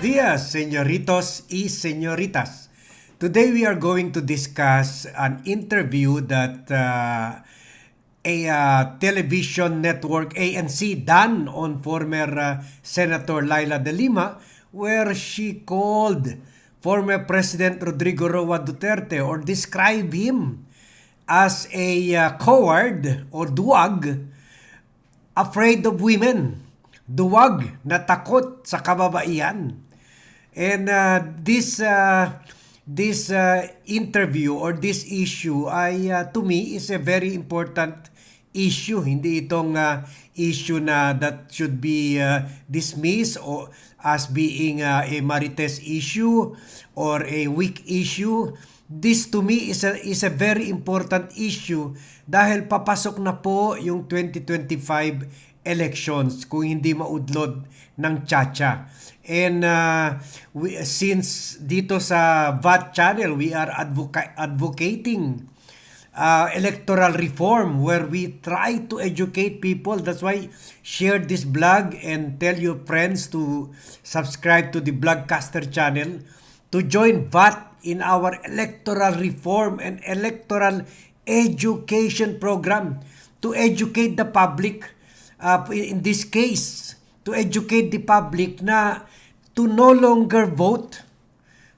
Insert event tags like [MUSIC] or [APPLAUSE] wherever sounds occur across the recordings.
dias, señoritos y señoritas. Today we are going to discuss an interview that uh, a uh, television network ANC done on former uh, Senator Laila de Lima where she called former President Rodrigo Roa Duterte or described him as a uh, coward or duwag afraid of women. Duwag na takot sa kababaihan. And uh, this uh, this uh, interview or this issue ay uh, to me is a very important issue. Hindi itong uh, issue na that should be uh, dismissed or as being uh, a Marites issue or a weak issue. This to me is a, is a very important issue dahil papasok na po yung 2025 elections kung hindi maudlod ng Chacha. And uh, we, since dito sa VAT channel, we are advoca- advocating uh, electoral reform where we try to educate people. That's why share this blog and tell your friends to subscribe to the Blogcaster channel to join VAT in our electoral reform and electoral education program to educate the public uh, in this case to educate the public na to no longer vote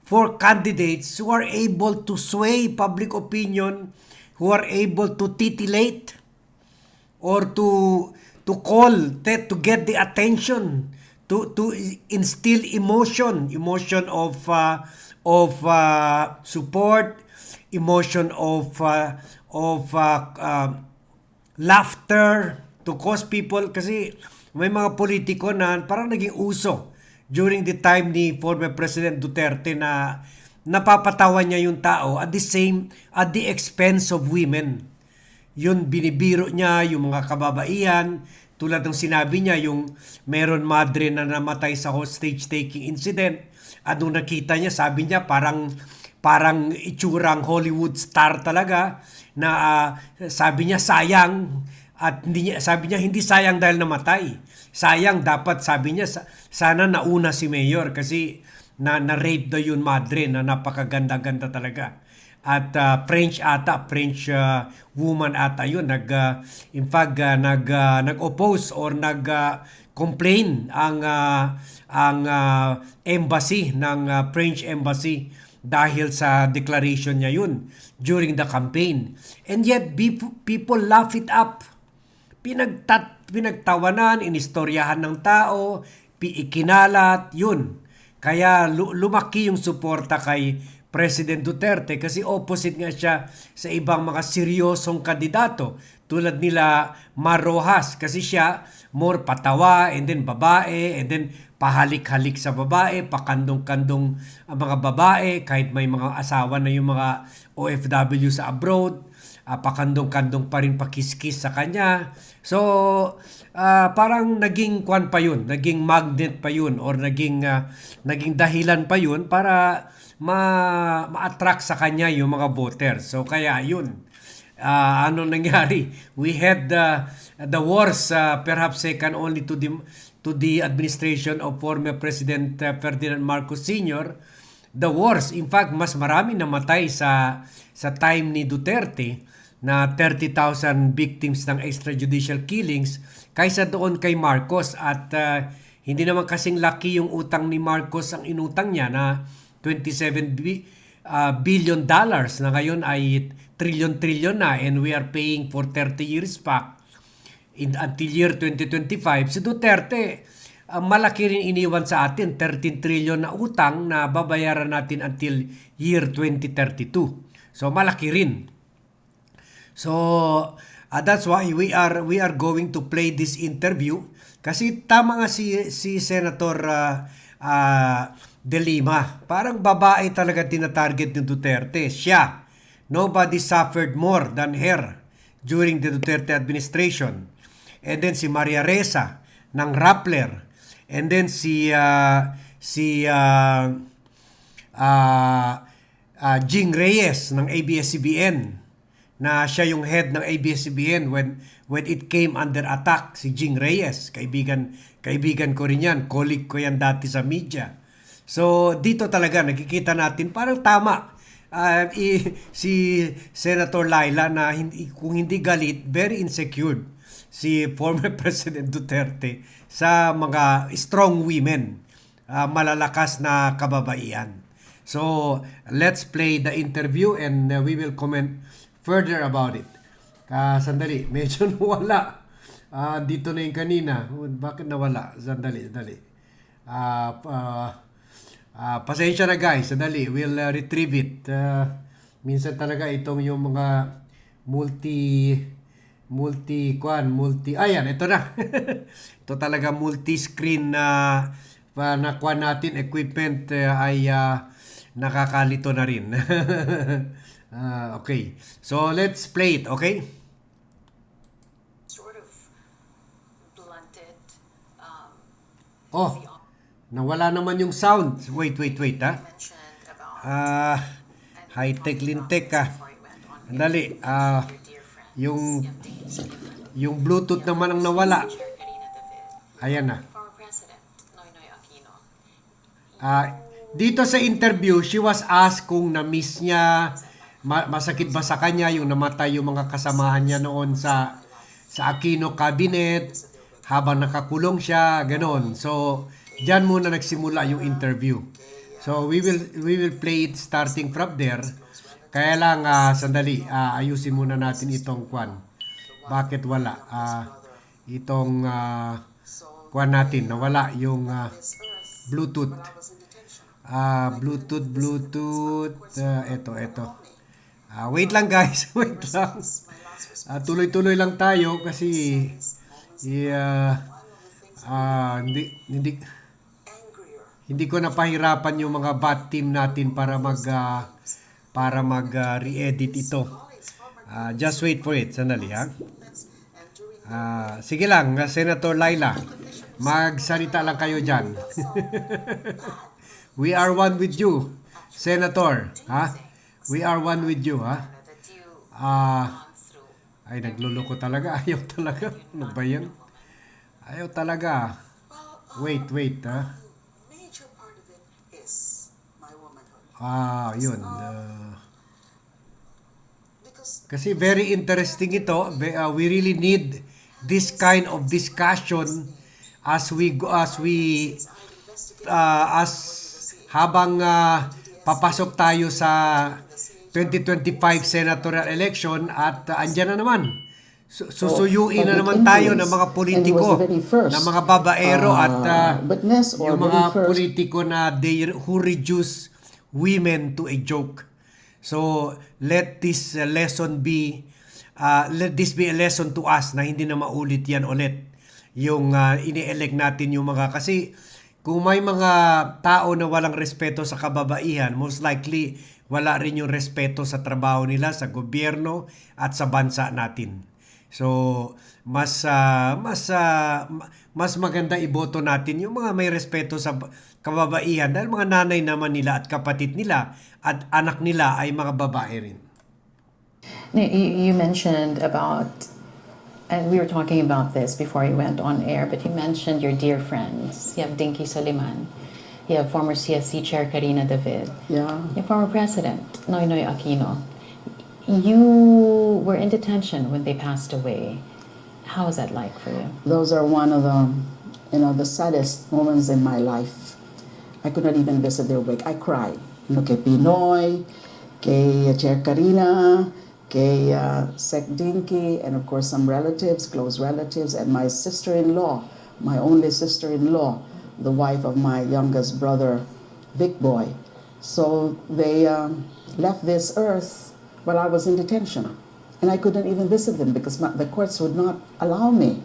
for candidates who are able to sway public opinion, who are able to titillate or to to call to get the attention to to instill emotion emotion of uh, of uh, support emotion of uh, of uh, uh, laughter to cause people kasi may mga politiko na parang naging uso during the time ni former President Duterte na napapatawa niya yung tao at the same at the expense of women. Yun binibiro niya yung mga kababaihan. Tulad ng sinabi niya yung meron madre na namatay sa hostage taking incident. At nung nakita niya sabi niya parang parang itsurang Hollywood star talaga na uh, sabi niya sayang at hindi niya, sabi niya hindi sayang dahil namatay sayang dapat sabi niya sana nauna si mayor kasi na na-rape daw yun madre na napakaganda-ganda talaga. At uh, French ata, French uh, woman ata yun nag uh, in fact uh, nag uh, nag-oppose or nag uh, ang uh, ang uh, embassy ng uh, French embassy dahil sa declaration niya yun during the campaign. And yet people laugh it up. Pinagtat pinagtawanan, inistoryahan ng tao, ikinalat, yun. Kaya lumaki yung suporta kay President Duterte kasi opposite nga siya sa ibang mga seryosong kandidato tulad nila Marojas kasi siya more patawa and then babae and then pahalik-halik sa babae, pakandong-kandong ang mga babae kahit may mga asawa na yung mga OFW sa abroad uh, pakandong-kandong pa rin pakiskis sa kanya. So, uh, parang naging kwan pa yun, naging magnet pa yun or naging, uh, naging dahilan pa yun para ma, ma-attract sa kanya yung mga voters. So, kaya yun. Uh, ano [LAUGHS] nangyari? We had the, the wars uh, perhaps second only to the, to the administration of former President uh, Ferdinand Marcos Sr., the wars. In fact, mas marami namatay sa sa time ni Duterte na 30,000 victims ng extrajudicial killings kaysa doon kay Marcos. At uh, hindi naman kasing laki yung utang ni Marcos ang inutang niya na 27 bi- uh, billion dollars na ngayon ay trillion-trillion na. And we are paying for 30 years pa in, until year 2025 si Duterte uh, malaki rin iniwan sa atin 13 trillion na utang na babayaran natin until year 2032 so malaki rin So, uh, that's why we are we are going to play this interview kasi tama nga si si Senator uh, uh, De Lima. Parang babae talaga tinatarget ni Duterte. Siya. Nobody suffered more than her during the Duterte administration. And then si Maria Reza ng Rappler. And then si uh, si uh, uh, uh, Jing Reyes ng ABS-CBN na siya yung head ng ABS-CBN when when it came under attack si Jing Reyes. Kaibigan kaibigan ko rin yan colleague ko yan dati sa media. So dito talaga nakikita natin parang tama. Ah, i- si Senator Laila na hindi, kung hindi galit, very insecure si [LAUGHS] former President Duterte sa mga strong women, ah, malalakas na kababaihan. So, let's play the interview and uh, we will comment further about it. Ka sandali, [LAUGHS] medyo nawala. Ah, dito na yung kanina. Bakit nawala? Sandali, sandali. Ah, ah, ah, pasensya na guys, sandali. We'll uh, retrieve it. Ah, minsan talaga itong yung mga multi multi kwan, multi ayan, ito na. [LAUGHS] ito talaga multi-screen na pa na kwan natin equipment eh, ay ah, nakakalito na rin. [LAUGHS] Ah, okay. So let's play it, okay? sort of blunted um, Oh, nawala naman yung sound. Wait, wait, wait, ha? Ah, and high-tech, lintek, on Andali, ah, friends, yung, yung Bluetooth naman ang nawala. Ayan na. Ah, dito sa interview, she was asked kung na-miss niya, ma- masakit ba sa kanya yung namatay yung mga kasamahan niya noon sa sa Aquino cabinet habang nakakulong siya, ganon. So, diyan muna nagsimula yung interview. So, we will we will play it starting from there. Kaya lang ah, sandali, ah, ayusin muna natin itong kwan. Bakit wala? Ah, itong ah, kwan natin, nawala yung ah, Bluetooth. Ah, Bluetooth, Bluetooth. ah, eto, eto. Ah, wait lang guys, [LAUGHS] wait lang. Ah, tuloy-tuloy lang tayo kasi yeah, ah, hindi hindi hindi ko napahirapan yung mga bot team natin para mag ah, para mag ah, re-edit ito. Ah, just wait for it, sandali ha. Ah, sige lang, Senator Laila. Magsalita lang kayo diyan. [LAUGHS] We are one with you, Senator. Ha? We are one with you, ha? Ah, ay nagluloko talaga. [LAUGHS] Ayaw talaga. Ano ba yan? Ayaw talaga. Wait, wait, ha? Ah, yun. Because kasi very interesting ito. Ah, we really need this kind of discussion as we go, as we ah, as habang ah, papasok tayo sa 2025 senatorial election at ah, andyan na naman. Su- Susuyuin na naman tayo ng mga politiko, ng mga babaero at ah, witness or yung mga politiko na they who reduce women to a joke. So let this uh, lesson be uh, let this be a lesson to us na hindi na maulit yan ulit yung uh, ini-elect natin yung mga kasi kung may mga tao na walang respeto sa kababaihan, most likely wala rin yung respeto sa trabaho nila, sa gobyerno at sa bansa natin. So, mas ah, mas ma- mas maganda iboto natin yung mga may respeto sa ba- kababaihan dahil mga nanay naman nila at kapatid nila at anak nila ay mga babae rin. You mentioned about, and we were talking about this before you went on air, but you mentioned your dear friends. You have Dinky Soliman. You have former CSC Chair Karina David. yeah. Your former president, Noynoy Aquino. You were in detention when they passed away. How was that like for you? those are one of the you know the saddest moments in my life. I could not even visit their wake. I cried. You know kay Pinoy kay Chair Karina kay uh, Sec Dinky and of course some relatives close relatives and my sister-in-law my only sister-in-law the wife of my youngest brother Vic Boy so they um, left this earth while I was in detention and I couldn't even visit them because my, the courts would not allow me.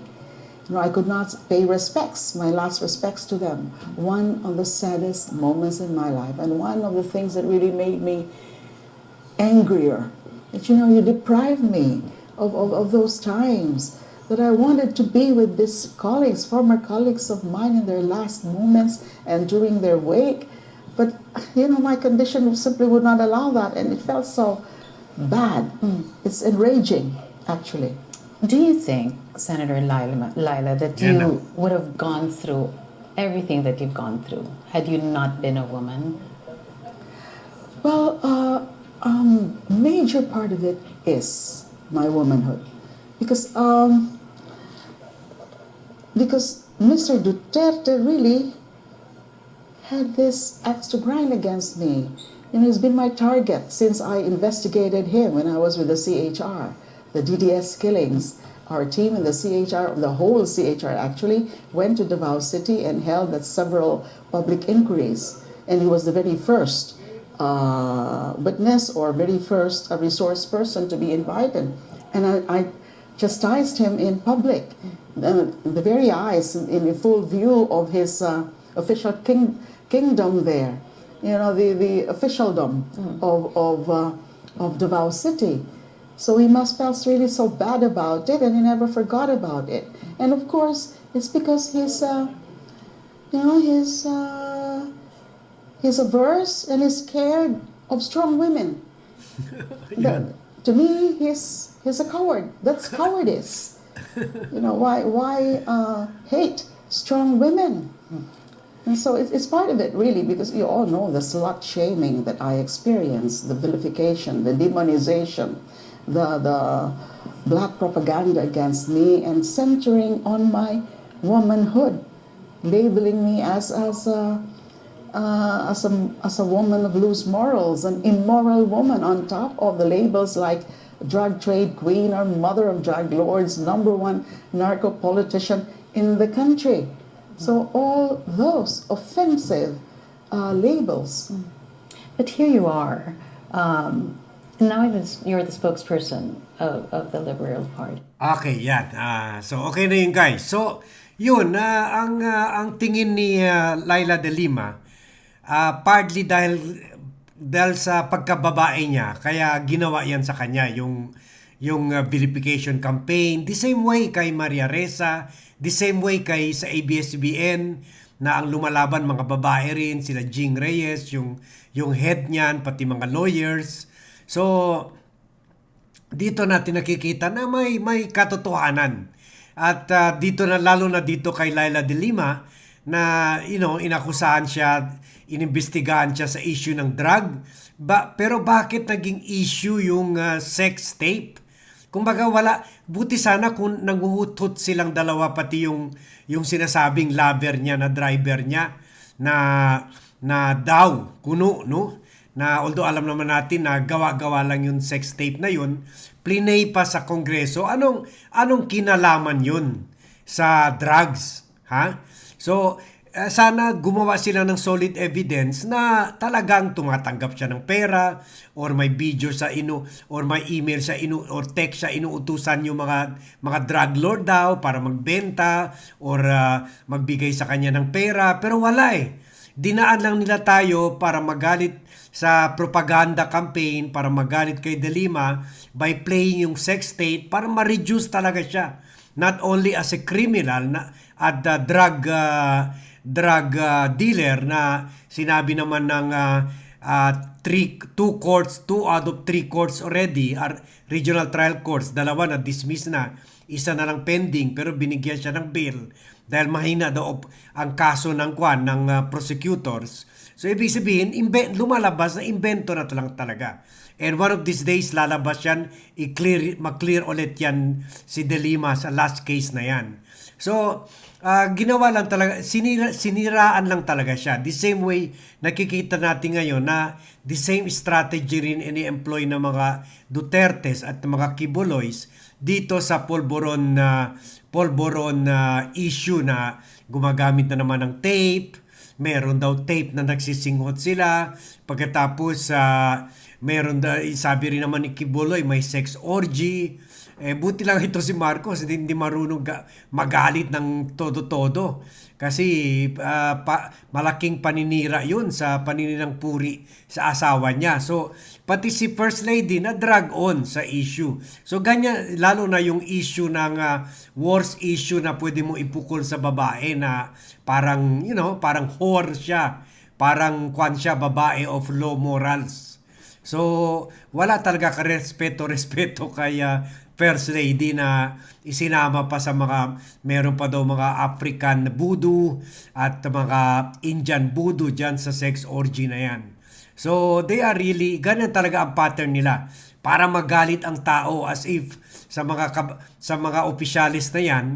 You know, I could not pay respects, my last respects to them. One of the saddest moments in my life, and one of the things that really made me angrier. That you know, you deprived me of, of, of those times that I wanted to be with these colleagues, former colleagues of mine in their last moments and during their wake. But you know, my condition simply would not allow that, and it felt so bad. It's enraging, actually. Do you think, Senator Lila, Lila that Yeah, you no. would have gone through everything that you've gone through had you not been a woman? Well, uh, um, major part of it is my womanhood, because um, because Mr. Duterte really had this axe to grind against me. And he's been my target since I investigated him when I was with the CHR, the DDS killings. Our team in the CHR, the whole CHR actually, went to Davao City and held that several public inquiries. And he was the very first uh, witness or very first resource person to be invited. And I, I chastised him in public, the, the very eyes, in, in full view of his uh, official king, kingdom there. You know, the, the officialdom of, of, uh, of Davao City. So he must felt really so bad about it and he never forgot about it. And of course, it's because he's, uh, you know, he's, uh, he's averse and he's scared of strong women. [LAUGHS] That- to me, he's he's a coward. That's cowardice. [LAUGHS] you know why why uh, hate strong women? And so it, it's part of it, really, because you all know the slut shaming that I experienced, the vilification, the demonization, the the black propaganda against me, and centering on my womanhood, labeling me as as a uh, as, a, as a woman of loose morals, an immoral woman, on top of the labels like drug trade queen or mother of drug lords, number one narco politician in the country. So, all those offensive uh, labels. But here you are. Um, now it's- you're the spokesperson of, of the Liberal Party. Okay, yan. Ah, so okay na yun guys. So, yun, ah, ang ah, ang tingin ni ah, Laila de Lima, ah, partly dahil dahil sa pagkababae niya, kaya ginawa yan sa kanya yung yung ah, verification campaign. The same way kay Maria Reza, the same way kay sa ABS-CBN na ang lumalaban mga babae rin, sila Jing Reyes, yung yung head niyan, pati mga lawyers. So, dito natin nakikita na may may katotohanan. At ah, dito na lalo na dito kay Laila de Lima na you know inakusahan siya, inimbestigahan siya sa issue ng drug. Ba, pero bakit naging issue yung ah, sex tape? Kumbaga wala buti sana kung nanguhutot silang dalawa pati yung yung sinasabing lover niya na driver niya na na daw kuno no na although alam naman natin na gawa-gawa lang yung sex tape na yun, plinay pa sa kongreso. Anong anong kinalaman yun sa drugs, ha? So, eh, sana gumawa sila ng solid evidence na talagang tumatanggap siya ng pera or may video sa inu or may email sa inu or text sa inuutusan yung mga mga drug lord daw para magbenta or ah, magbigay sa kanya ng pera pero wala eh dinaan lang nila tayo para magalit sa propaganda campaign, para magalit kay De Lima by playing yung sex state para ma-reduce talaga siya. Not only as a criminal na at the drug uh, drug uh, dealer na sinabi naman ng uh, uh, three, two courts, two out of three courts already are regional trial courts, dalawa na dismiss na, isa na lang pending pero binigyan siya ng bail dahil mahina daw ang kaso ng kwan ng uh, prosecutors. So ibig sabihin, imbe- lumalabas na invento na lang talaga. And one of these days, lalabas yan, i-clear, mag-clear ulit yan si De Lima sa last case na yan. So, ah, ginawa lang talaga, sinira, siniraan lang talaga siya. The same way, nakikita natin ngayon na the same strategy rin ini-employ ng mga Dutertes at mga Kibuloys dito sa polboron na polboron na issue na gumagamit na naman ng tape, meron daw tape na nagsisinghot sila. Pagkatapos sa meron daw sabi rin naman ni Kibuloy may sex orgy. Eh buti lang ito si Marcos hindi, hindi marunong ga- magalit ng todo-todo. Kasi ah, pa, malaking paninira yun sa paninirang puri sa asawa niya. So, pati si First Lady na drag on sa issue. So, ganyan, lalo na yung issue ng ah, worst issue na pwede mo ipukol sa babae na parang, you know, parang whore siya. Parang kwan siya, babae of low morals. So, wala talaga ka respeto [LAUGHS] respeto kay ah, first lady na isinama pa sa mga meron pa daw mga African voodoo at mga Indian voodoo dyan sa sex orgy na yan. So they are really ganyan talaga ang pattern nila para magalit ang tao as if sa mga sa mga opisyalis na yan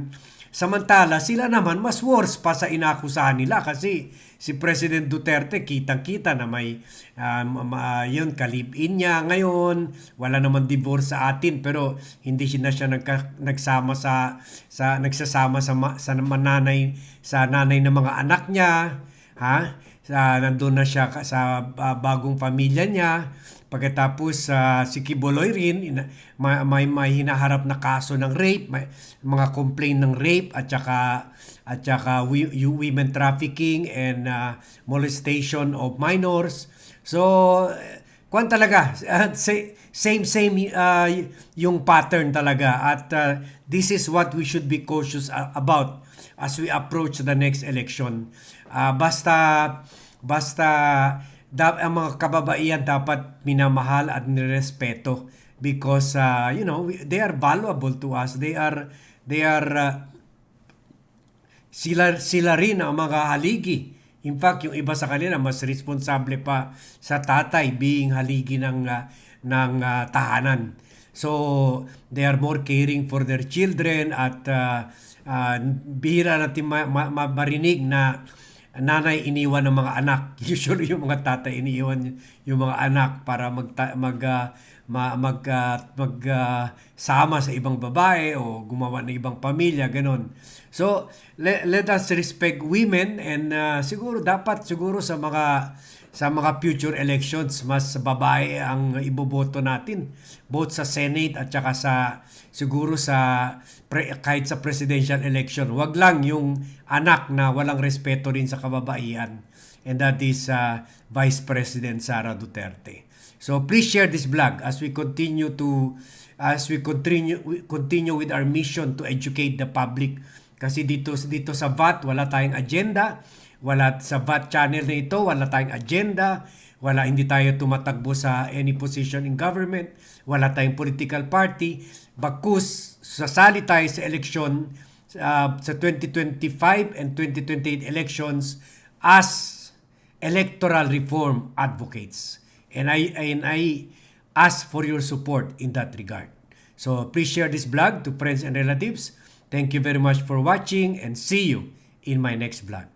Samantala, sila naman mas worse pa sa inakusahan nila kasi si President Duterte kitang-kita na may um, ma- yun, kalip-in niya ngayon. Wala naman divorce sa atin pero hindi siya na siya nagka, nagsama sa sa nagsasama sa ma- sa mananay sa nanay ng mga anak niya, ha? Sa nandun na siya sa ah, bagong pamilya niya. Pagkatapos sa si Kiboloy rin, may, may, may hinaharap na kaso ng rape, may mga complaint ng rape at saka at saka women trafficking and uh, molestation of minors. So, kwan talaga, uh, sa- same same uh, yung pattern talaga at uh, this is what we should be cautious about as we approach the next election. Uh, basta basta da, ang mga kababaihan dapat minamahal at nirespeto because uh, you know we- they are valuable to us. They are they are uh, sila sila rin ang mga haligi. In fact yung iba sa kanila mas responsable pa sa tatay being haligi ng uh, ng uh, tahanan. So they are more caring for their children at uh, uh, bihira natin ma- ma- ma- marinig na nanay iniwan ng mga anak. [LAUGHS] Usually yung mga tatay iniiwan yung mga anak para mag mag ma, mag ah, mag ah, sama sa ibang babae o gumawa ng ibang pamilya ganon. So let, let us respect women and ah, siguro dapat siguro sa mga sa mga future elections mas babae ang iboboto natin both sa Senate at saka sa siguro sa pre, kahit sa presidential election. Wag lang yung anak na walang respeto rin sa kababaihan. And that is uh, Vice President Sara Duterte. So please share this vlog as we continue to as we continue continue with our mission to educate the public kasi dito dito sa VAT wala tayong agenda wala sa VAT channel na ito, wala tayong agenda, wala hindi tayo tumatakbo sa any position in government, wala tayong political party, bakus sasali tayo sa eleksyon uh, sa 2025 and 2028 elections as electoral reform advocates. And I and I ask for your support in that regard. So please share this vlog to friends and relatives. Thank you very much for watching and see you in my next vlog.